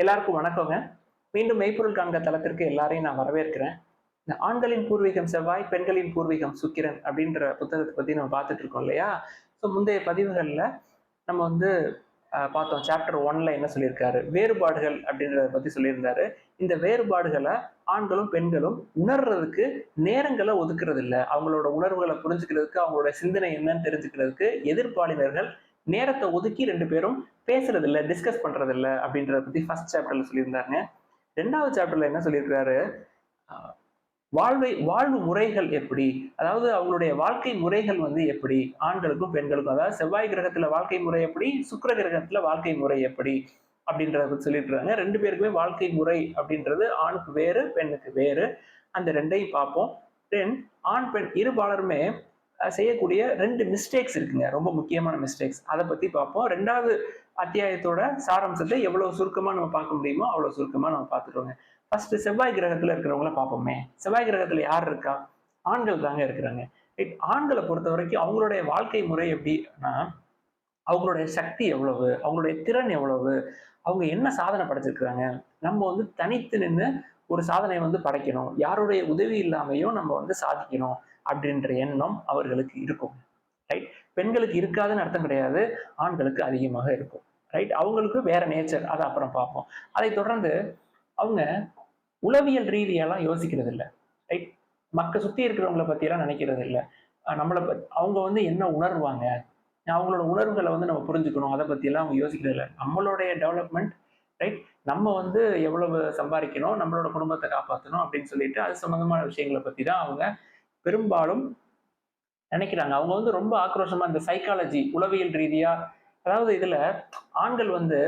எல்லாருக்கும் வணக்கங்க. மீண்டும் மெய்ப்பொருள் காண்க தளத்திற்கு எல்லாரையும் நான் வரவேற்கிறேன். இந்த ஆண்களின் பூர்வீகம் செவ்வாய் பெண்களின் பூர்வீகம் சுக்கிரன் அப்படின்ற புத்தகத்தை பத்தி நம்ம பார்த்துட்டு இருக்கோம் இல்லையா? ஸோ முந்தைய பதிவுகளில் நம்ம வந்து அஹ், பார்த்தோம். சாப்டர் ஒன்ல என்ன சொல்லியிருக்காரு? வேறுபாடுகள் அப்படின்றத பத்தி சொல்லியிருந்தாரு. இந்த வேறுபாடுகளை ஆண்களும் பெண்களும் உணர்றதுக்கு நேரங்களை ஒதுக்குறது இல்லை அவங்களோட உணர்வுகளை புரிஞ்சுக்கிறதுக்கு அவங்களோட சிந்தனை என்னன்னு தெரிஞ்சுக்கிறதுக்கு எதிர்ப்பாளினர்கள் நேரத்தை ஒதுக்கி ரெண்டு பேரும் பேசுறது இல்லை டிஸ்கஸ் பண்றது இல்லை அப்படின்றத பத்தி ஃபர்ஸ்ட் சாப்டர்ல சொல்லியிருந்தாங்க ரெண்டாவது சாப்டர்ல என்ன சொல்லியிருக்காரு வாழ்வை வாழ்வு முறைகள் எப்படி? அதாவது அவங்களுடைய வாழ்க்கை முறைகள் வந்து எப்படி? ஆண்களுக்கும் பெண்களுக்கும் அதாவது செவ்வாய் கிரகத்துல வாழ்க்கை முறை எப்படி? சுக்கிர கிரகத்துல வாழ்க்கை முறை எப்படி? அப்படின்றத பத்தி சொல்லியிருக்காங்க ரெண்டு பேருக்குமே வாழ்க்கை முறை அப்படின்றது ஆணுக்கு வேறு பெண்ணுக்கு வேறு. அந்த ரெண்டையும் பார்ப்போம். தென் ஆண் பெண் இருபாலருமே செய்யக்கூடிய ரெண்டு மிஸ்டேக்ஸ் இருக்குங்க. ரொம்ப முக்கியமான மிஸ்டேக்ஸ் அதை பத்தி பார்ப்போம். ரெண்டாவது அத்தியாயத்தோட சாராம்சத்தை எவ்வளவு சுருக்கமா நம்ம பார்க்க முடியுமோ அவ்வளவு சுருக்கமா நம்ம பார்த்துட்டோங்க ஃபர்ஸ்ட் செவ்வாய் கிரகத்துல இருக்கிறவங்கள பார்ப்போமே. செவ்வாய் கிரகத்துல யார் இருக்கா? ஆண்கள் தாங்க இருக்கிறாங்க. ரைட் ஆண்களை பொறுத்த வரைக்கும் அவங்களுடைய வாழ்க்கை முறை எப்படின்னா அவங்களுடைய சக்தி எவ்வளவு? அவங்களுடைய திறன் எவ்வளவு? அவங்க என்ன சாதனை படைச்சிருக்கிறாங்க? நம்ம வந்து தனித்து நின்று ஒரு சாதனை வந்து படைக்கணும். யாருடைய உதவி இல்லாமையும் நம்ம வந்து சாதிக்கணும். அப்படின்ற எண்ணம் அவர்களுக்கு இருக்கும். ரைட் பெண்களுக்கு இருக்காதுன்னு அர்த்தம் கிடையாது. ஆண்களுக்கு அதிகமாக இருக்கும். ரைட் அவங்களுக்கு வேற நேச்சர் அதை அப்புறம் பார்ப்போம். அதை தொடர்ந்து அவங்க உளவியல் ரீதியெல்லாம் யோசிக்கிறது இல்லை ரைட் மக்க சுத்தி இருக்கிறவங்கள பத்தியெல்லாம் நினைக்கிறது இல்லை நம்மளை பத் அவங்க வந்து என்ன உணர்வாங்க? அவங்களோட உணர்வுகளை வந்து நம்ம புரிஞ்சுக்கணும். அதை பத்தியெல்லாம் அவங்க யோசிக்கிறது இல்லை நம்மளுடைய டெவலப்மெண்ட் ரைட் நம்ம வந்து எவ்வளவு சம்பாதிக்கணும்? நம்மளோட குடும்பத்தை காப்பாற்றணும் அப்படின்னு சொல்லிட்டு அது சம்மந்தமான விஷயங்களை பத்தி தான் அவங்க பெரும்பாலும் நினைக்கிறாங்க. அவங்க வந்து ரொம்ப ஆக்ரோஷமா இந்த சைக்காலஜி உளவியல் ரீதியா அதாவது இதுல ஆண்கள் வந்து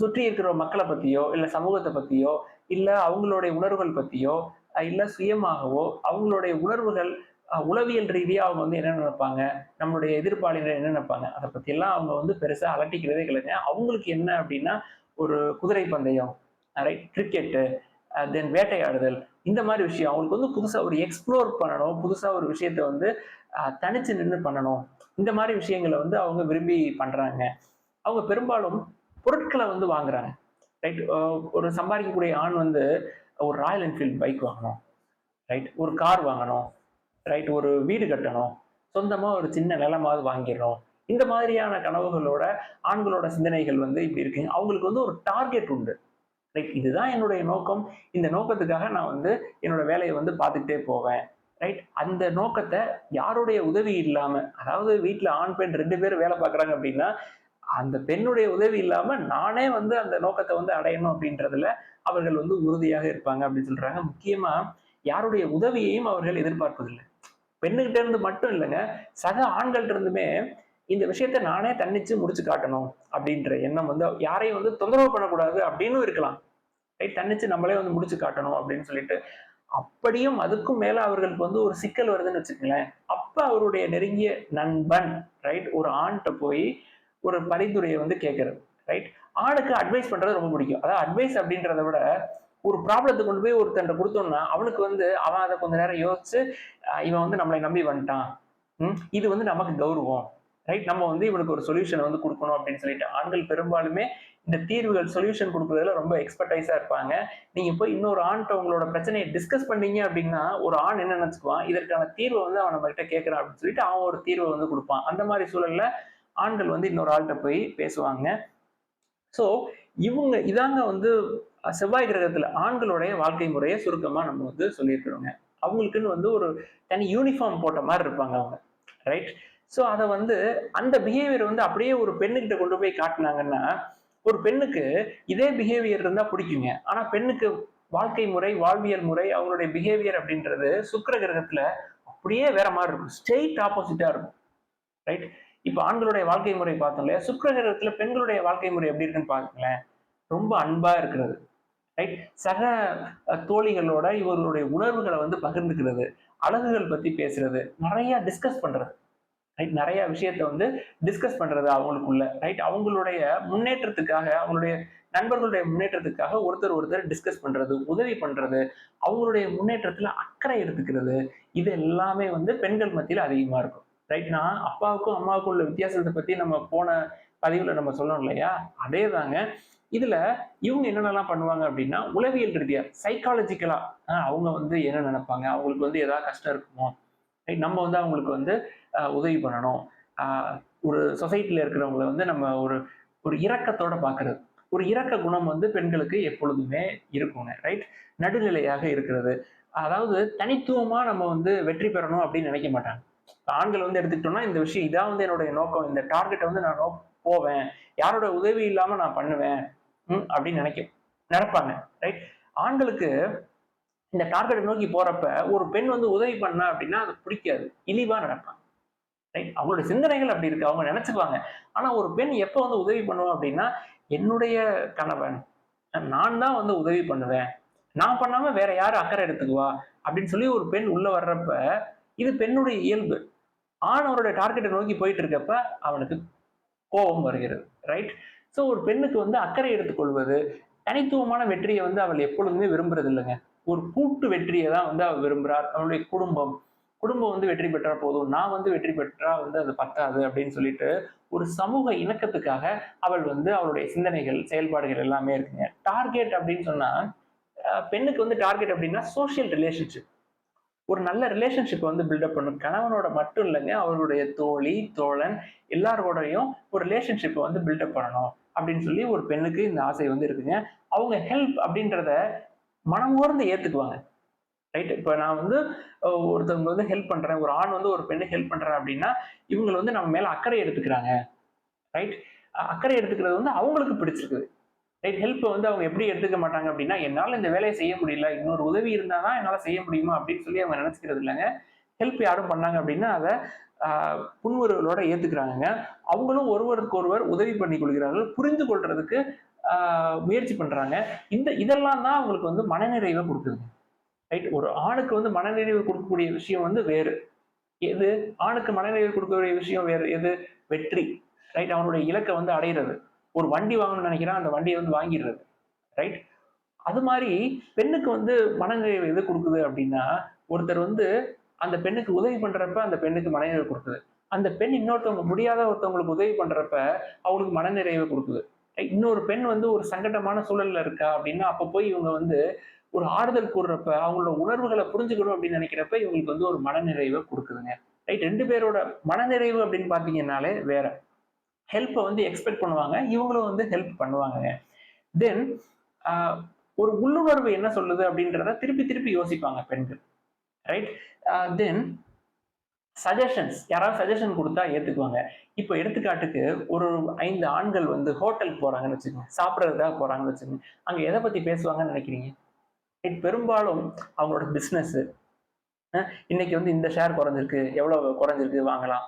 சுற்றி இருக்கிற மக்களை பத்தியோ இல்ல சமூகத்தை பத்தியோ இல்ல அவங்களுடைய உணர்வுகள் பத்தியோ இல்ல சுயமாகவோ அவங்களுடைய உணர்வுகள் உளவியல் ரீதியா அவங்க வந்து என்ன நினைப்பாங்க? நம்மளுடைய எதிர்ப்பாளிகள் என்ன நினைப்பாங்க? அதை பத்தி எல்லாம் அவங்க வந்து பெருசா அலட்டிக்கிறதே கிடையாது. அவங்களுக்கு என்ன அப்படின்னா ஒரு குதிரை பந்தயம் ரைட் கிரிக்கெட்டு தென் வேட்டையாடுதல். இந்த மாதிரி விஷயம் அவங்களுக்கு வந்து புதுசாக ஒரு எக்ஸ்ப்ளோர் பண்ணணும் புதுசாக ஒரு விஷயத்த வந்து தனிச்சு நின்று பண்ணணும். இந்த மாதிரி விஷயங்களை வந்து அவங்க விரும்பி பண்ணுறாங்க அவங்க பெரும்பாலும் பொருட்களை வந்து வாங்குறாங்க. ரைட் ஒரு சம்பாதிக்கக்கூடிய ஆண் வந்து ஒரு ராயல் என்ஃபீல்ட் பைக் வாங்கணும். ரைட் ஒரு கார் வாங்கணும். ரைட் ஒரு வீடு கட்டணும். சொந்தமாக ஒரு சின்ன நிலமாவது வாங்கிடணும். இந்த மாதிரியான கனவுகளோட ஆண்களோட சிந்தனைகள் வந்து இப்படி இருக்குங்க அவங்களுக்கு வந்து ஒரு டார்கெட் உண்டு. ரைட் இதுதான் என்னுடைய நோக்கம். இந்த நோக்கத்துக்காக நான் வந்து என்னோட வேலையை வந்து பார்த்துக்கிட்டே போவேன். ரைட் அந்த நோக்கத்தை யாருடைய உதவி இல்லாம அதாவது வீட்டில் ஆண் பெண் ரெண்டு பேரும் வேலை பார்க்குறாங்க அப்படின்னா அந்த பெண்ணுடைய உதவி இல்லாம நானே வந்து அந்த நோக்கத்தை வந்து அடையணும் அப்படின்றதுல அவர்கள் வந்து உறுதியாக இருப்பாங்க அப்படின்னு சொல்றாங்க. முக்கியமா யாருடைய உதவியையும் அவர்கள் எதிர்பார்ப்பதில்லை. பெண்ணுகிட்ட இருந்து மட்டும் இல்லைங்க சக ஆண்கள்ட்ட இருந்துமே இந்த விஷயத்த நானே தன்னிச்சு முடிச்சு காட்டணும் அப்படின்ற எண்ணம் வந்து யாரையும் வந்து தொந்தரவு பண்ணக்கூடாது அப்படின்னு இருக்கலாம். ரைட் தன்னிச்சு நம்மளே வந்து முடிச்சு காட்டணும் அப்படின்னு சொல்லிட்டு அப்படியும் அதுக்கும் மேல அவர்களுக்கு வந்து ஒரு சிக்கல் வருதுன்னு வச்சுக்கங்களேன். அப்ப அவருடைய நெருங்கிய நண்பன் ரைட் ஒரு ஆண்கிட்ட போய் ஒரு பரிந்துரையை வந்து கேட்கறது ரைட் ஆணுக்கு அட்வைஸ் பண்றது ரொம்ப பிடிக்கும். அதாவது அட்வைஸ் அப்படின்றத விட ஒரு ப்ராப்ளத்தை கொண்டு போய் ஒருத்தன் கொடுத்தோம்னா அவனுக்கு வந்து அவன் அதை கொஞ்ச நேரம் யோசிச்சு இவன் வந்து நம்மளை நம்பி வந்துட்டான். ம், இது வந்து நமக்கு கௌரவம். ரைட் நம்ம வந்து இவனுக்கு ஒரு சொல்யூஷன் வந்து கொடுக்கணும் அப்படின்னு சொல்லிட்டு ஆண்கள் பெரும்பாலுமே இந்த தீர்வுகள் சொல்யூஷன் கொடுக்குறதுல ரொம்ப எக்ஸ்பர்டைஸா இருப்பாங்க. நீங்க போய் இன்னொரு ஆண்கிட்ட உங்களோட பிரச்சனையை டிஸ்கஸ் பண்ணீங்க அப்படின்னா ஒரு ஆண் என்ன நினைச்சுக்குவான்? இதற்கான தீர்வை வந்து அவன் நம்ம கிட்ட கேட்கறான் அப்படின்னு சொல்லிட்டு அவன் ஒரு தீர்வை வந்து கொடுப்பான். அந்த மாதிரி சூழல்ல ஆண்கள் வந்து இன்னொரு ஆள்கிட்ட போய் பேசுவாங்க. ஸோ இவங்க இதாங்க வந்து செவ்வாய் கிரகத்துல ஆண்களுடைய வாழ்க்கை முறையை சுருக்கமா நம்ம வந்து சொல்லியிருக்கிறோங்க. அவங்களுக்குன்னு வந்து ஒரு தனி யூனிஃபார்ம் போட்ட மாதிரி இருப்பாங்க அவங்க. ரைட் ஸோ அதை வந்து அந்த பிஹேவியர் வந்து அப்படியே ஒரு பெண்ணுக்கிட்ட கொண்டு போய் காட்டினாங்கன்னா ஒரு பெண்ணுக்கு இதே பிஹேவியர் இருந்தா பிடிக்குங்க. ஆனா பெண்ணுக்கு வாழ்க்கை முறை வாழ்வியல் முறை அவங்களுடைய பிஹேவியர் அப்படின்றது சுக்கர கிரகத்துல அப்படியே வேற மாதிரி இருக்கும். ஸ்ட்ரெயிட் ஆப்போசிட்டா இருக்கும். ரைட் இப்போ ஆண்களுடைய வாழ்க்கை முறை பார்த்தோம் இல்லையா? சுக்கிர கிரகத்துல பெண்களுடைய வாழ்க்கை முறை எப்படி இருக்குன்னு பாருங்களேன். ரொம்ப அன்பா இருக்கிறது. ரைட் சக அஹ், தோழிகளோட இவர்களுடைய உணர்வுகளை வந்து பகிர்ந்துக்கிறது. அழகுகள் பத்தி பேசுறது. நிறையா டிஸ்கஸ் பண்றது. ரைட் நிறைய விஷயத்த வந்து டிஸ்கஸ் பண்றது அவங்களுக்குள்ள ரைட் அவங்களுடைய முன்னேற்றத்துக்காக அவங்களுடைய நண்பர்களுடைய முன்னேற்றத்துக்காக ஒருத்தர் ஒருத்தர் டிஸ்கஸ் பண்றது உதவி பண்றது அவங்களுடைய முன்னேற்றத்துல அக்கறை எடுத்துக்கிறது இது எல்லாமே வந்து பெண்கள் மத்தியில அதிகமா இருக்கும் ரைட் நான் அப்பாவுக்கும் அம்மாவுக்கும் உள்ள வித்தியாசத்தை பத்தி நம்ம போன பதிவுல நம்ம சொல்லணும் இல்லையா? அதே தாங்க இதுல இவங்க என்னென்னலாம் பண்ணுவாங்க அப்படின்னா உளவியல் ரீதியா சைக்காலஜிக்கலா அவங்க வந்து என்ன நினைப்பாங்க? அவங்களுக்கு வந்து ஏதாவது கஷ்டம் இருக்குமோ? ரைட் நம்ம வந்து அவங்களுக்கு வந்து உதவி பண்ணணும். ஒரு சொசைட்டியில் இருக்கிறவங்கள வந்து நம்ம ஒரு ஒரு இரக்கத்தோட பார்க்கறது ஒரு இரக்க குணம் வந்து பெண்களுக்கு எப்பொழுதுமே இருக்குங்க ரைட் நடுநிலையாக இருக்கிறது. அதாவது தனித்துவமா நம்ம வந்து வெற்றி பெறணும் அப்படின்னு நினைக்க மாட்டாங்க. ஆண்கள் வந்து எடுத்துக்கிட்டோம்னா இந்த விஷயம் இதான் வந்து என்னுடைய நோக்கம் இந்த டார்கெட்டை வந்து நான் நோ போவேன். யாரோட உதவி இல்லாமல் நான் பண்ணுவேன் ம், அப்படின்னு நினைக்க நினைப்பாங்க ரைட் ஆண்களுக்கு இந்த டார்கெட்டை நோக்கி போறப்ப ஒரு பெண் வந்து உதவி பண்ணா அப்படின்னா அது பிடிக்காது இழிவா நடப்பாங்க. ரைட் அவங்களோட சிந்தனைகள் அப்படி இருக்கு. அவங்க நினைச்சுக்குவாங்க. ஆனா ஒரு பெண் எப்போ வந்து உதவி பண்ணுவா அப்படின்னா என்னுடைய கணவன் நான் தான் வந்து உதவி பண்ணுவேன். நான் பண்ணாம வேற யாரு அக்கறை எடுத்துக்குவா? அப்படின்னு சொல்லி ஒரு பெண் உள்ள வர்றப்ப இது பெண்ணுடைய இயல்பு. ஆண் அவருடைய டார்கெட்டை நோக்கி போயிட்டு இருக்கப்ப அவனுக்கு கோபம் வருகிறது. ரைட் ஸோ ஒரு பெண்ணுக்கு வந்து அக்கறை எடுத்துக்கொள்வது தனித்துவமான வெற்றியை வந்து அவள் எப்பொழுதுமே விரும்புறது இல்லைங்க ஒரு கூட்டு வெற்றியை தான் வந்து அவள் விரும்புகிறார் அவளுடைய குடும்பம் குடும்பம் வந்து வெற்றி பெற்றா போதும் நான் வந்து வெற்றி பெற்றா வந்து அது பத்தாது அப்படின்னு சொல்லிட்டு ஒரு சமூக இணக்கத்துக்காக அவள் வந்து அவளுடைய சிந்தனைகள் செயல்பாடுகள் எல்லாமே இருக்குங்க. டார்கெட் அப்படின்னு சொன்னா பெண்ணுக்கு வந்து டார்கெட் அப்படின்னா சோஷியல் ரிலேஷன்ஷிப் ஒரு நல்ல ரிலேஷன்ஷிப் வந்து பில்டப் பண்ணும் கணவனோட மட்டும் இல்லைங்க அவருடைய தோழி தோழன் எல்லாரோடையும் ஒரு ரிலேஷன்ஷிப்பை வந்து பில்டப் பண்ணணும் அப்படின்னு சொல்லி ஒரு பெண்ணுக்கு இந்த ஆசை வந்து இருக்குங்க. அவங்க ஹெல்ப் அப்படின்றத மனமோர்ந்து ஏத்துக்குவாங்க. ரைட் இப்போ நான் வந்து ஒருத்தவங்க வந்து ஹெல்ப் பண்றேன். ஒரு ஆண் வந்து ஒரு பெண்ணை ஹெல்ப் பண்றேன் அப்படின்னா இவங்க வந்து நம்ம மேல அக்கறை எடுத்துக்கிறாங்க. ரைட் அக்கறை எடுத்துக்கிறது வந்து அவங்களுக்கு பிடிச்சிருக்குது. ரைட் ஹெல்ப்பை வந்து அவங்க எப்படி எடுத்துக்க மாட்டாங்க அப்படின்னா என்னால் இந்த வேலையை செய்ய முடியல இன்னொரு உதவி இருந்தால் தான் என்னால் செய்ய முடியுமா அப்படின்னு சொல்லி அவங்க நினச்சிக்கிறது இல்லைங்க. ஹெல்ப் யாரும் பண்ணாங்க அப்படின்னா அதை புன்முறைகளோட புன்முறுவலோட ஏற்றுக்கிறாங்க அவங்களும் ஒருவருக்கு ஒருவர் உதவி பண்ணி கொள்கிறார்கள் புரிந்து கொள்றதுக்கு முயற்சி பண்ணுறாங்க இந்த இதெல்லாம் தான் அவங்களுக்கு வந்து மனநிறைவை கொடுக்குதுங்க. ரைட் ஒரு ஆணுக்கு வந்து மனநிறைவு கொடுக்கக்கூடிய விஷயம் வந்து வேறு. எது? ஆணுக்கு மனநிறைவு கொடுக்கக்கூடிய விஷயம் வேறு. எது? வெற்றி. ரைட் அவனுடைய இலக்கை வந்து அடையிறது ஒரு வண்டி வாங்கணும்னு நினைக்கிறான் அந்த வண்டியை வந்து வாங்கிடுறது. ரைட் அது மாதிரி பெண்ணுக்கு வந்து மனநிறைவு எது கொடுக்குது அப்படின்னா ஒருத்தர் வந்து அந்த பெண்ணுக்கு உதவி பண்றப்ப அந்த பெண்ணுக்கு மனநிறைவு கொடுக்குது. அந்த பெண் இன்னொருத்தவங்க முடியாத ஒருத்தவங்களுக்கு உதவி பண்றப்ப அவங்களுக்கு மனநிறைவு கொடுக்குது. இன்னொரு பெண் வந்து ஒரு சங்கடமான சூழல்ல இருக்கா அப்படின்னா அப்ப போய் இவங்க வந்து ஒரு ஆறுதல் கூடுறப்ப அவங்களோட உணர்வுகளை புரிஞ்சுக்கணும் அப்படின்னு நினைக்கிறப்ப இவங்களுக்கு வந்து ஒரு மனநிறைவை கொடுக்குதுங்க. ரைட் ரெண்டு பேரோட மனநிறைவு அப்படின்னு பார்த்தீங்கன்னாலே வேற. ஹெல்ப்பை வந்து எக்ஸ்பெக்ட் பண்ணுவாங்க. இவங்களும் வந்து ஹெல்ப் பண்ணுவாங்க தென் ஒரு உள்ளுணர்வு என்ன சொல்லுது அப்படின்றத திருப்பி திருப்பி யோசிப்பாங்க பெண்கள். ரைட் தென் சஜஷன்ஸ் யாராவது சஜஷன் கொடுத்தா ஏத்துக்குவாங்க. இப்போ எடுத்துக்காட்டுக்கு ஒரு ஐந்து ஆண்கள் வந்து ஹோட்டலுக்கு போறாங்கன்னு வச்சுக்கோங்க. சாப்பிட்றதுக்காக போறாங்கன்னு வச்சுக்கோங்க. அங்கே எதை பத்தி பேசுவாங்கன்னு நினைக்கிறீங்க? பெரும்பாலும் அவங்களோட பிஸ்னஸ் இன்னைக்கு வந்து இந்த ஷேர் குறைஞ்சிருக்கு எவ்வளோ குறைஞ்சிருக்கு வாங்கலாம்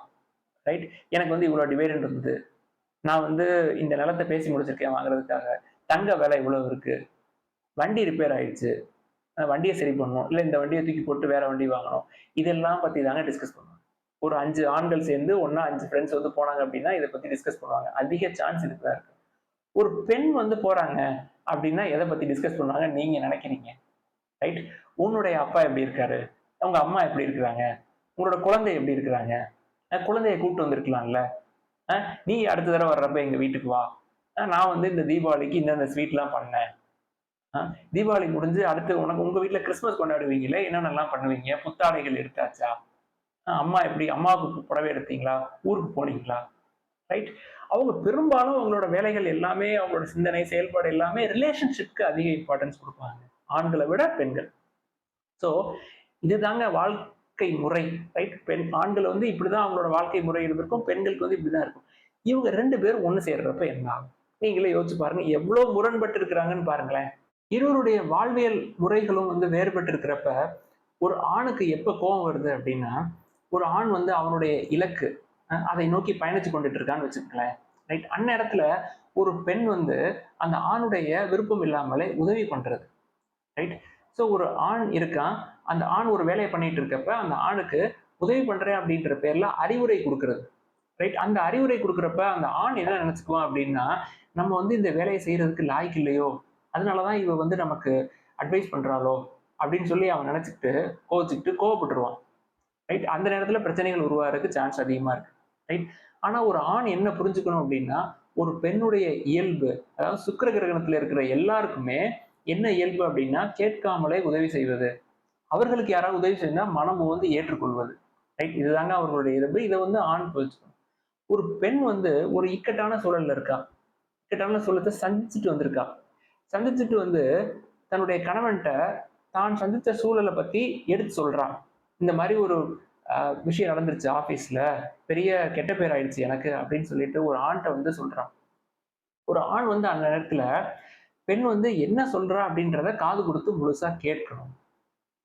ரைட் எனக்கு வந்து இவ்வளோ டிவைடன் இருந்தது. நான் வந்து இந்த நிலத்தை பேசி முடிச்சிருக்கேன் வாங்குறதுக்காக. தங்க விலை இவ்வளோ இருக்கு. வண்டி ரிப்பேர் ஆயிடுச்சு. வண்டியை சரி பண்ணணும். இல்லை இந்த வண்டியை தூக்கி போட்டு வேற வண்டி வாங்கணும். இதெல்லாம் பத்தி தாங்க டிஸ்கஸ் பண்ணுவாங்க ஒரு அஞ்சு ஆண்கள் சேர்ந்து ஒன்றா அஞ்சு ஃப்ரெண்ட்ஸ் வந்து போனாங்க அப்படின்னா இதை பத்தி டிஸ்கஸ் பண்ணுவாங்க. அதிக சான்ஸ் இதுக்கு தான் இருக்கு. ஒரு பெண் வந்து போறாங்க அப்படின்னா எதை பத்தி டிஸ்கஸ் பண்ணுவாங்க நீங்க நினைக்கிறீங்க? ரைட் உன்னுடைய அப்பா எப்படி இருக்காரு? அவங்க அம்மா எப்படி இருக்கிறாங்க? உங்களோட குழந்தை எப்படி இருக்கிறாங்க? குழந்தைய கூப்பிட்டு வந்திருக்கலாம்ல. நீ அடுத்த தடவை வர்றப்ப எங்க வீட்டுக்கு வா. நான் வந்து இந்த தீபாவளிக்கு இந்தந்த ஸ்வீட்லாம் பண்ணேன். தீபாவளி முடிஞ்சு அடுத்து உனக்கு உங்க வீட்டில் கிறிஸ்மஸ் கொண்டாடுவீங்களே என்னென்னலாம் பண்ணுவீங்க? புத்தாடைகள் எடுத்தாச்சா? அம்மா எப்படி அம்மாவுக்கு புடவை எடுத்தீங்களா? ஊருக்கு போனீங்களா? ரைட் அவங்க பெரும்பாலும் அவங்களோட வேலைகள் எல்லாமே அவங்களோட சிந்தனை செயல்பாடு எல்லாமே ரிலேஷன்ஷிப்க்கு அதிக இம்பார்ட்டன்ஸ் கொடுப்பாங்க. ஆண்களை விட பெண்கள். ஸோ இதுதாங்க வாழ்க்கை முறை ரைட் பெண் ஆண்கள் வந்து இப்படிதான் அவங்களோட வாழ்க்கை முறை இருந்திருக்கும் பெண்களுக்கு வந்து இப்படிதான் இருக்கும். இவங்க ரெண்டு பேரும் ஒன்று சேர்றப்ப என்ன ஆகும்? நீங்களே யோசிச்சு பாருங்க எவ்வளோ முரண்பட்டு இருக்கிறாங்கன்னு பாருங்களேன். இருவருடைய வாழ்வியல் முறைகளும் வந்து வேறுபட்டு இருக்கிறப்ப ஒரு ஆணுக்கு எப்போ கோபம் வருது அப்படின்னா ஒரு ஆண் வந்து அவனுடைய இலக்கு அதை நோக்கி பயணிச்சு கொண்டுட்டு இருக்கான்னு வச்சுக்கோங்களேன். ரைட் அந்நேரத்துல ஒரு பெண் வந்து அந்த ஆணுடைய விருப்பம் இல்லாமலே உதவி பண்றது. ரைட் ஸோ ஒரு ஆண் இருக்கான் அந்த ஆண் ஒரு வேலையை பண்ணிட்டு இருக்கப்ப அந்த ஆணுக்கு உதவி பண்ணுறேன் அப்படின்ற பேர்ல அறிவுரை கொடுக்கறது. ரைட் அந்த அறிவுரை கொடுக்குறப்ப அந்த ஆண் என்ன நினைச்சுக்குவான் அப்படின்னா நம்ம வந்து இந்த வேலையை செய்யறதுக்கு லாய்க்கு இல்லையோ? அதனாலதான் இவ வந்து நமக்கு அட்வைஸ் பண்ணுறாளோ அப்படின்னு சொல்லி அவன் நினச்சிக்கிட்டு கோவச்சுக்கிட்டு கோவப்பட்டுருவான். ரைட் அந்த நேரத்தில் பிரச்சனைகள் உருவாகிறதுக்கு சான்ஸ் அதிகமாக இருக்கு. ரைட் ஆனால் ஒரு ஆண் என்ன புரிஞ்சுக்கணும் அப்படின்னா ஒரு பெண்ணுடைய இயல்பு அதாவது சுக்கிர கிரகணத்தில் இருக்கிற எல்லாருக்குமே என்ன இயல்பு அப்படின்னா கேட்காமலே உதவி செய்வது. அவர்களுக்கு யாராவது உதவி செய்யணும்னா மனம் வந்து ஏற்றுக்கொள்வது. ரைட் இதுதாங்க அவர்களுடைய இயல்பு. இதை வந்து ஆண் புரிச்சுக்கணும் ஒரு பெண் வந்து ஒரு இக்கட்டான சூழல்ல இருக்கா? இக்கட்டான சூழத்தை சந்திச்சுட்டு வந்திருக்கா? சந்திச்சுட்டு வந்து தன்னுடைய கணவன்கிட்ட தான் சந்தித்த சூழலை பத்தி எடுத்து சொல்றான் இந்த மாதிரி ஒரு விஷயம் நடந்துருச்சு ஆஃபீஸில் பெரிய கெட்ட பேர் ஆயிடுச்சு எனக்கு அப்படின்னு சொல்லிட்டு ஒரு ஆண்கிட்ட வந்து சொல்றான் ஒரு ஆண் வந்து அந்த நேரத்துல பெண் வந்து என்ன சொல்றா அப்படின்றத காது கொடுத்து முழுசா கேட்கணும்.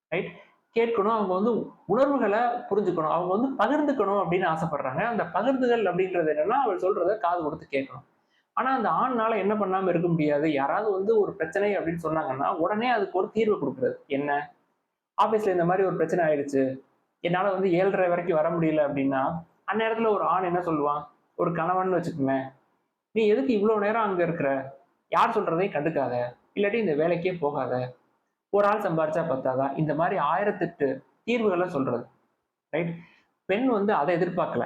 ரைட் கேட்கணும். அவங்க வந்து உணர்வுகளை புரிஞ்சுக்கணும். அவங்க வந்து பகிர்ந்துக்கணும் அப்படின்னு ஆசைப்படுறாங்க. அந்த பகிர்ந்துகள் அப்படின்றது என்னன்னா அவள் சொல்றத காது கொடுத்து கேட்கணும். ஆனா அந்த ஆண்னால என்ன பண்ணாம இருக்க முடியாது. யாராவது வந்து ஒரு பிரச்சனை அப்படின்னு சொன்னாங்கன்னா உடனே அதுக்கு ஒரு தீர்வு கொடுக்குறது. என்ன? ஆபீஸ்ல இந்த மாதிரி ஒரு பிரச்சனை ஆயிடுச்சு. என்னால வந்து ஏழரை வரைக்கும் வர முடியல அப்படின்னா அந்நேரத்துல ஒரு ஆண் என்ன சொல்லுவான்? ஒரு கணவன் வச்சுக்கோங்க நீ எதுக்கு இவ்வளவு நேரம் அங்க இருக்கிற? யார் சொல்றதையும் கண்டுக்காத இல்லாட்டி இந்த வேலைக்கே போகாத ஒரு ஆள் சம்பாரிச்சா பத்தாதா? இந்த மாதிரி ஆயிரத்தெட்டு தீர்வுகளை சொல்றது ரைட் பெண் வந்து அதை எதிர்பார்க்கல.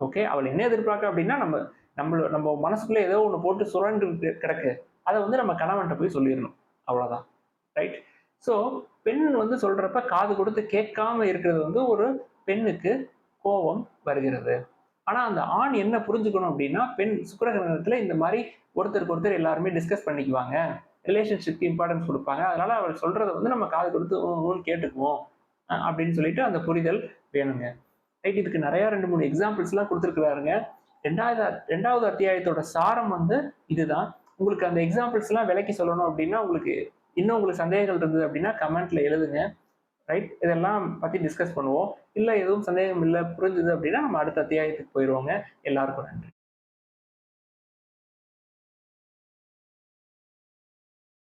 ஓகே அவள் என்ன எதிர்பார்க்க அப்படின்னா நம்ம நம்ம நம்ம மனசுக்குள்ள ஏதோ ஒன்று போட்டு சுரண்டு கிடக்கு. அதை வந்து நம்ம கணவன்கிட்ட போய் சொல்லிடணும். அவ்வளோதான் ரைட் ஸோ பெண் வந்து சொல்றப்ப காது கொடுத்து கேட்காம இருக்கிறது வந்து ஒரு பெண்ணுக்கு கோபம் வருகிறது. ஆனா அந்த ஆண் என்ன புரிஞ்சுக்கணும் அப்படின்னா பெண் சுக்கிரகிரகணத்துல இந்த மாதிரி ஒருத்தருக்கு ஒருத்தர் எல்லாருமே டிஸ்கஸ் பண்ணிக்குவாங்க. ரிலேஷன்ஷிப்க்கு இம்பார்ட்டன்ஸ் கொடுப்பாங்க. அதனால அவர் சொல்றத வந்து நம்ம காது கொடுத்து ஊன்னு கேட்டுக்குவோம். அப்படின்னு சொல்லிட்டு அந்த புரிதல் வேணுங்க. ரைட் இதுக்கு நிறைய ரெண்டு மூணு எக்ஸாம்பிள்ஸ்லாம் கொடுத்துருக்குறாருங்க. ரெண்டாவது ரெண்டாவது அத்தியாயத்தோட சாரம் வந்து இதுதான். உங்களுக்கு அந்த எக்ஸாம்பிள்ஸ்லாம் விலக்கி சொல்லணும் அப்படின்னா உங்களுக்கு இன்னும் உங்களுக்கு சந்தேகங்கள் இருந்தது அப்படின்னா கமெண்ட்ல எழுதுங்க. ரைட் இதெல்லாம் பத்தி டிஸ்கஸ் பண்ணுவோம். இல்லை எதுவும் சந்தேகம் இல்லை புரிஞ்சுது அப்படின்னா நம்ம அடுத்த அத்தியாயத்துக்கு போயிடுவோங்க எல்லாருக்கும் நன்றி.